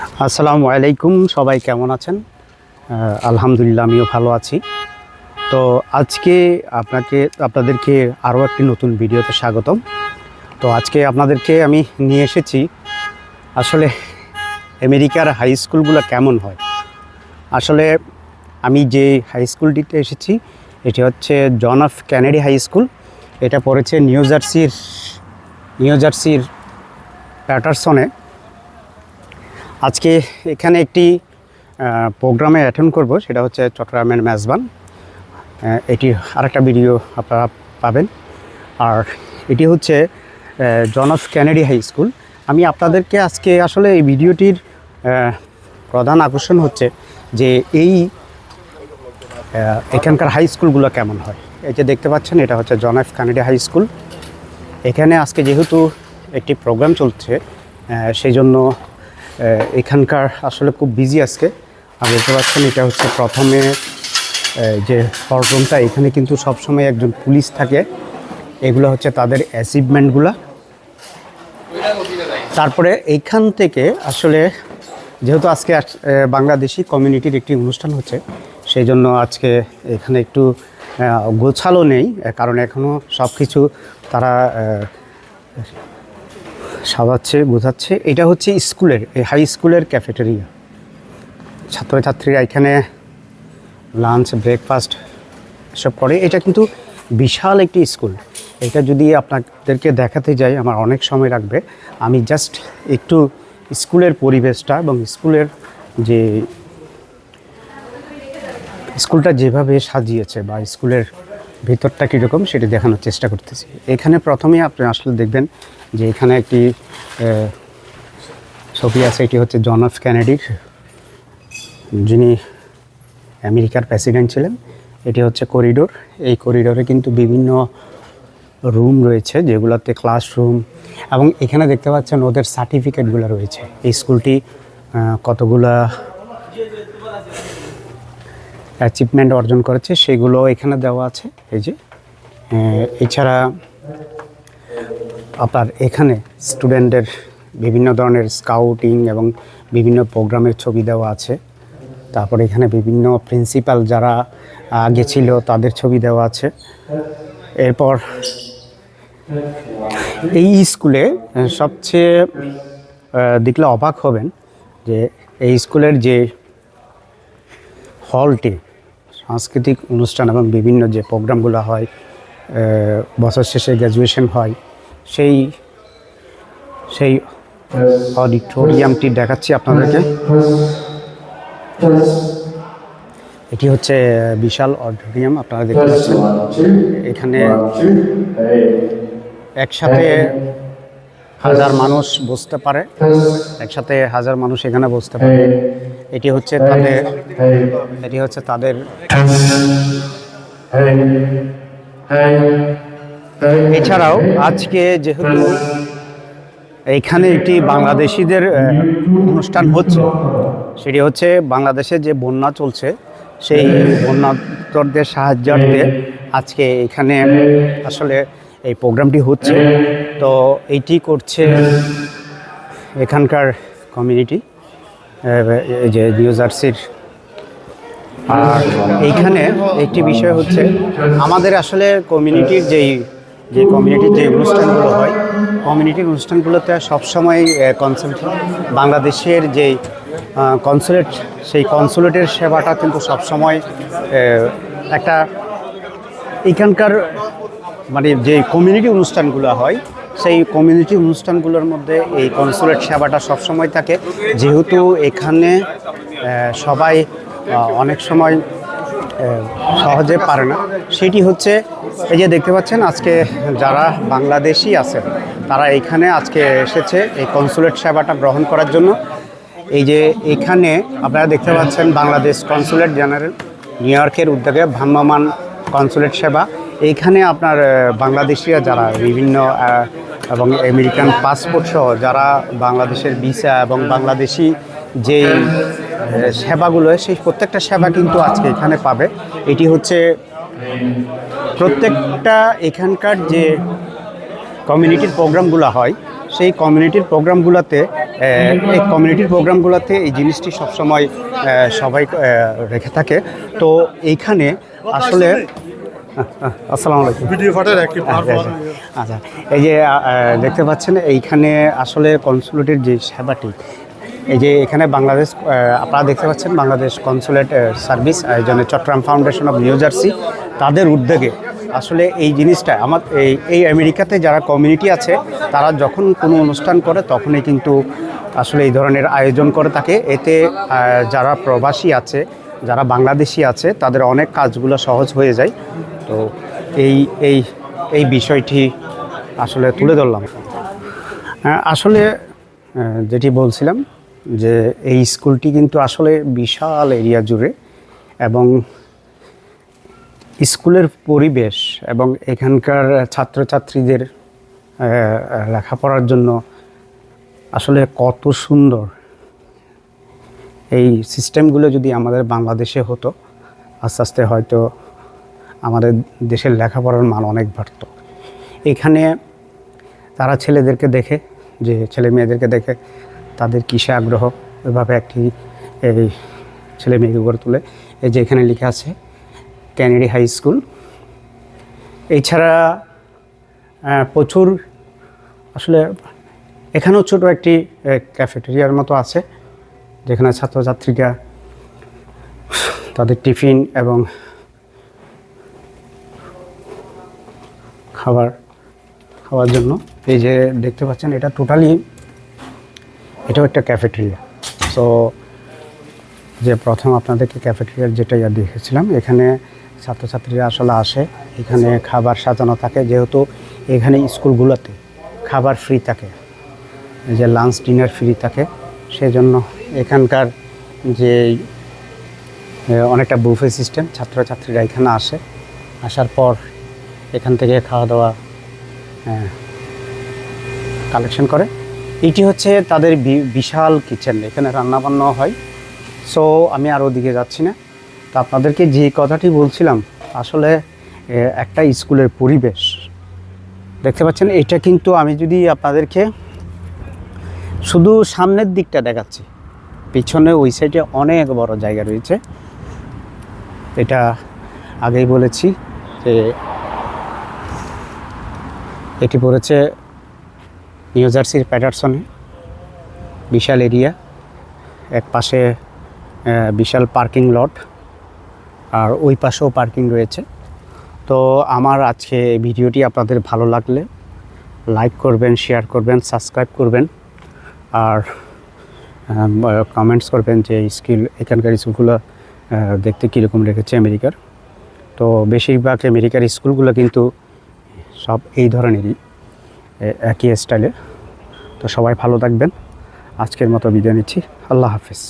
আসসালামু আলাইকুম, সবাই কেমন আছেন? আলহামদুলিল্লাহ, আমিও ভালো আছি। তো আজকে আপনাকে, আপনাদেরকে আরও একটি নতুন ভিডিওতে স্বাগতম। তো আজকে আপনাদেরকে আমি নিয়ে এসেছি, আসলে আমেরিকার হাই স্কুলগুলো কেমন হয়? আসলে আমি যে হাই স্কুলটিতে এসেছি, এটি হচ্ছে John of Kennedy high school. এটা পড়েছে নিউ জার্সির নিউ জার্সির প্যাটারসনে। আজকে এখানে একটি প্রোগ্রামে অ্যাটেন্ড করব, সেটা হচ্ছে চট্টগ্রামের মেজবান। এটি আরেকটা ভিডিও আপনারা পাবেন। আর এটি হচ্ছে John of Kennedy high school আমি আপনাদেরকে আজকে আসলে এই ভিডিওটির প্রধান আকর্ষণ হচ্ছে যে এই এখানকার হাই স্কুলগুলো কেমন হয়। এই যে দেখতে পাচ্ছেন, এটা হচ্ছে John of Kennedy high school এখানে আজকে যেহেতু একটি প্রোগ্রাম চলছে সেই জন্য এখানকার আসলে খুব বিজি আজকে। আর দেখতে পাচ্ছেন এটা হচ্ছে প্রথমে যে হলরুমটা এখানে কিন্তু সবসময় একজন পুলিশ থাকে। এগুলো হচ্ছে তাদের অ্যাচিভমেন্টগুলো তারপরে এইখান থেকে আসলে, যেহেতু আজকে বাংলাদেশি কমিউনিটির একটি অনুষ্ঠান হচ্ছে সেই জন্য আজকে এখানে একটু গোছালো নেই, কারণ এখনও সব কিছু তারা সাজাচ্ছে, বোঝাচ্ছে। এটা হচ্ছে স্কুলের, এই হাই স্কুলের ক্যাফেটেরিয়া ছাত্রছাত্রীরা এখানে লাঞ্চ ব্রেকফাস্ট এসব করে। এটা কিন্তু বিশাল একটি স্কুল। এটা যদি আপনাদেরকে দেখাতে যাই, আমার অনেক সময় লাগবে। আমি জাস্ট একটু স্কুলের পরিবেশটা এবং স্কুলের যে স্কুলটা যেভাবে সাজিয়েছে বা স্কুলের ভিতরটা কীরকম সেটি দেখানোর চেষ্টা করতেছি। এখানে প্রথমে আপনি আসলে দেখবেন যে এখানে একটি ছবি আছে, এটি হচ্ছে জন অফ ক্যানেডির যিনি আমেরিকার প্রেসিডেন্ট ছিলেন। এটি হচ্ছে করিডোর। এই করিডোরে কিন্তু বিভিন্ন রুম রয়েছে, যেগুলোতে ক্লাসরুম এবং এখানে দেখতে পাচ্ছেন ওদের সার্টিফিকেটগুলো রয়েছে। এই স্কুলটি কতগুলা অ্যাচিভমেন্ট অর্জন করেছে, সেগুলো এখানে দেওয়া আছে। এই যে এছাড়া আপনার এখানে স্টুডেন্টদের বিভিন্ন ধরনের স্কাউটিং এবং বিভিন্ন প্রোগ্রামের ছবি দেওয়া আছে। তারপর এখানে বিভিন্ন প্রিন্সিপাল যারা আগে ছিল, তাদের ছবি দেওয়া আছে। এরপর এই স্কুলে সবচেয়ে দেখলে অবাক হবেন যে এই স্কুলের যে হলটি সাংস্কৃতিক অনুষ্ঠান এবং বিভিন্ন যে প্রোগ্রামগুলো হয় বছর শেষে গ্র্যাজুয়েশন হয়, সেই সেই অডিটোরিয়ামটি দেখাচ্ছি আপনাদেরকে। এটি হচ্ছে বিশাল অডিটোরিয়াম, আপনারা দেখতে পাচ্ছেন। এখানে একসাথে হাজার মানুষ বসতে পারে, একসাথে হাজার মানুষ এখানে বসতে পারে। এটি হচ্ছে তাদের এটি হচ্ছে তাদের এছাড়াও আজকে যেহেতু এইখানে একটি বাংলাদেশিদের অনুষ্ঠান হচ্ছে সেটি হচ্ছে বাংলাদেশে যে বন্যা চলছে সেই বন্যাত্মদের সাহায্যার্থে আজকে এখানে আসলে এই প্রোগ্রামটি হচ্ছে। তো এইটি করছে এখানকার কমিউনিটি এই যে নিউ জার্সির আর এইখানে একটি বিষয় হচ্ছে, আমাদের আসলে কমিউনিটির যেই, যে কমিউনিটির যে অনুষ্ঠানগুলো হয় কমিউনিটির অনুষ্ঠানগুলোতে সবসময় কনসেপ্ট বাংলাদেশের যেই কনসুলেট সেই কনসুলেটের সেবাটা কিন্তু সবসময় একটা এখানকার মানে যে কমিউনিটি অনুষ্ঠানগুলো হয় সেই কমিউনিটি অনুষ্ঠানগুলোর মধ্যে এই কনসুলেট সেবাটা সবসময় থাকে। যেহেতু এখানে সবাই অনেক সময় সহজে পারে না। সেটি হচ্ছে, এই যে দেখতে পাচ্ছেন, আজকে যারা বাংলাদেশি আছেন, তারা এখানে আজকে এসেছে এই কনসুলেট সেবাটা গ্রহণ করার জন্য। এই যে এখানে আপনারা দেখতে পাচ্ছেন, বাংলাদেশ কনসুলেট জেনারেল নিউ ইয়র্কের উদ্যোগে ভ্রাম্যমান কনসুলেট সেবা। এইখানে আপনার বাংলাদেশিরা যারা বিভিন্ন এবং আমেরিকান পাসপোর্ট সহ যারা বাংলাদেশের ভিসা এবং বাংলাদেশি আহ, সেবাগুলো সেই প্রত্যেকটা সেবা কিন্তু আজকে এখানে পাবে। এটি হচ্ছে প্রত্যেকটা এখানকার যে কমিউনিটির প্রোগ্রামগুলো হয় সেই কমিউনিটির প্রোগ্রামগুলোতে এই কমিউনিটির প্রোগ্রামগুলোতে এই জিনিসটি সবসময় সবাই রেখে থাকে। তো এইখানে আসলে আসসালামু আলাইকুম ভিডিও ফাটার একটি আচ্ছা আচ্ছা। আচ্ছা এই যে দেখতে পাচ্ছেন এইখানে আসলে কনসুলেটের যে সেবাটি এই যে এখানে বাংলাদেশ আপনারা দেখতে পাচ্ছেন বাংলাদেশ কনসুলেট সার্ভিস আয়োজনে Chittagong foundation of New Jersey তাদের উদ্যোগে আসলে এই জিনিসটা আমার এই এই আমেরিকাতে যারা কমিউনিটি আছে তারা যখন কোনো অনুষ্ঠান করে তখনই কিন্তু আসলে এই ধরনের আয়োজন করে থাকে। এতে যারা প্রবাসী আছে যারা বাংলাদেশি আছে তাদের অনেক কাজগুলো সহজ হয়ে যায়। তো এই এই এই বিষয়টি আসলে তুলে ধরলাম। হ্যাঁ, আসলে যেটি বলছিলাম যে এই স্কুলটি কিন্তু আসলে বিশাল এরিয়া জুড়ে এবং স্কুলের পরিবেশ এবং এখানকার ছাত্রছাত্রীদের লেখাপড়ার জন্য আসলে কত সুন্দর। এই সিস্টেমগুলো যদি আমাদের বাংলাদেশে হতো আস্তে আস্তে হয়তো আমাদের দেশের লেখাপড়ার মান অনেক বাড়তো। এখানে তারা ছেলেদেরকে দেখে, যে ছেলে মেয়েদেরকে দেখে, তাদের কিসে আগ্রহ? ওইভাবে একটি এই ছেলে মেয়েকে গড়ে তোলে। এই যে এখানে লেখা আছে, ক্যানেডি হাই স্কুল। এছাড়া প্রচুর আসলে এখানেও ছোট একটি ক্যাফেটেরিয়ার মতো আছে, যেখানে ছাত্রছাত্রীরা তাদের টিফিন এবং খাবার, খাওয়ার জন্য। এই যে দেখতে পাচ্ছেন, এটা টোটালি এটাও একটা ক্যাফেটেরিয়া সো যে প্রথম আপনাদেরকে ক্যাফেটেরিয়ার যেটা ইয়া দেখেছিলাম, এখানে ছাত্রছাত্রীরা আসলে আসে, এখানে খাবার সাজানো থাকে। যেহেতু এখানে স্কুলগুলোতে খাবার ফ্রি থাকে যে লাঞ্চ ডিনার ফ্রি থাকে, সেজন্য এখানকার যে অনেকটা বুফে সিস্টেম ছাত্রছাত্রীরা এখানে আসে। আসার পর এখান থেকে খাওয়া দাওয়া কালেকশন করে। এটি হচ্ছে তাদের বিশাল কিচেন এখানে রান্নাবান্না হয়। সো আমি আর ওদিকে যাচ্ছি না। তো আপনাদেরকে যে কথাটি বলছিলাম, আসলে একটা স্কুলের পরিবেশ। দেখতে পাচ্ছেন, এটা কিন্তু আমি যদি আপনাদেরকে শুধু সামনের দিকটা দেখাচ্ছি। পিছনে ওই সাইডে অনেক বড় জায়গা রয়েছে। এটা আগেই বলেছি যে এটি পড়েছে নিউ জার্সির প্যাটারসনে, বিশাল এরিয়া, এক পাশে বিশাল পার্কিং লট, আর ওই পাশেও পার্কিং রয়েছে। তো আমার আজকে ভিডিওটি আপনাদের ভালো লাগলে লাইক করবেন, শেয়ার করবেন, সাবস্ক্রাইব করবেন, আর কমেন্টস করবেন যে স্কিল, এখানকার স্কুলগুলো দেখতে কীরকম রেখেছে আমেরিকার। তো বেশিরভাগ আমেরিকার স্কুলগুলো কিন্তু সব এই ধরনেরই একই স্টাইলে তো সবাই ভালো থাকবেন। আজকের মতো বিদায় নিচ্ছি। আল্লাহ হাফিজ।